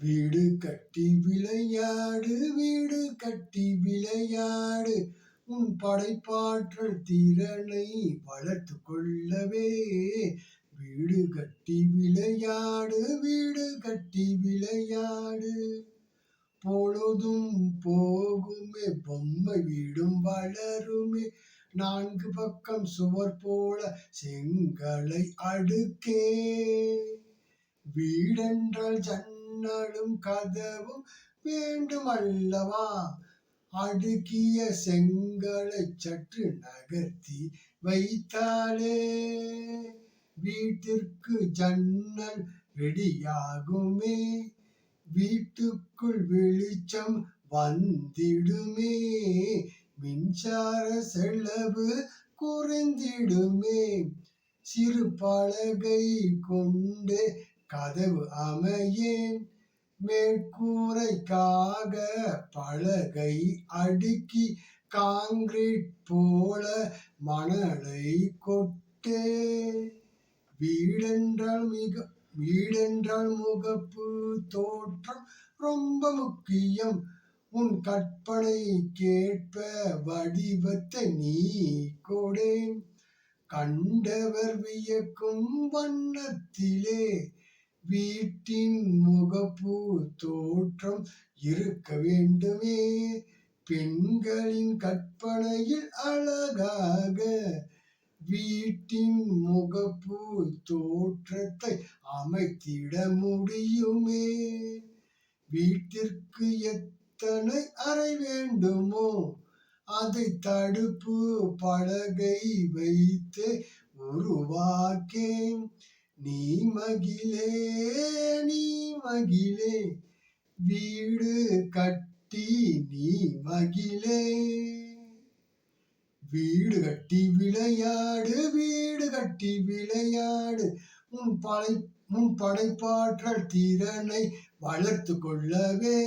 வீடு கட்டி விளையாடு வீடு கட்டி விளையாடு. உன் படைப்பாற்றல் திறனை வளர்த்து கொள்ளவே. வீடு கட்டி விளையாடு வீடு கட்டி விளையாடு. பொழுதும் போகுமே பொம்மை வீடும் வளருமே. நான்கு பக்கம் சுவர் போல செங்கலை அடுக்கே. வீடென்றால் ஜன்னலும் கதவும் வேண்டும் அல்லவா? அடுக்கிய செங்கலை சற்று நகர்த்தி வைத்தாலே வீட்டிற்கு ஜன்னல் ரெடியாகுமே வீட்டுக்குள் வெளிச்சம் வந்திடுமே மின்சார செலவு குறைந்திடுமே. சிறு பலகை கொண்டு கதவு அமையேன் மேற்கூரைக்காக பலகை அடுக்கி காங்கிரீட் போல மணலை கொட்டே. வீடென்றால் மிக வீடென்றால் முகப்பு தோற்றம் ரொம்ப முக்கியம். உன் கற்பனை கேட்ப வடிவத்தை நீ கொடேன். கண்டவர் வியக்கும் வண்ணத்திலே வீட்டின் முகப்பு தோற்றம் இருக்க வேண்டுமே. பெண்களின் கற்பனையில் அழகாக வீட்டின் முகப்பு தோற்றத்தை அமைத்திட முடியுமே. வீட்டிற்கு எத்தனை அறை வேண்டுமோ அதை தடுப்பு பலகை வைத்து உருவாக்கேன். நீ மகிழே நீ மகிழே. வீடு கட்டி நீ மகிழே. வீடு கட்டி விளையாடு வீடு கட்டி விளையாடு. உன் படை உன் படைப்பாற்றல் திறனை வளர்த்து கொள்ளவே.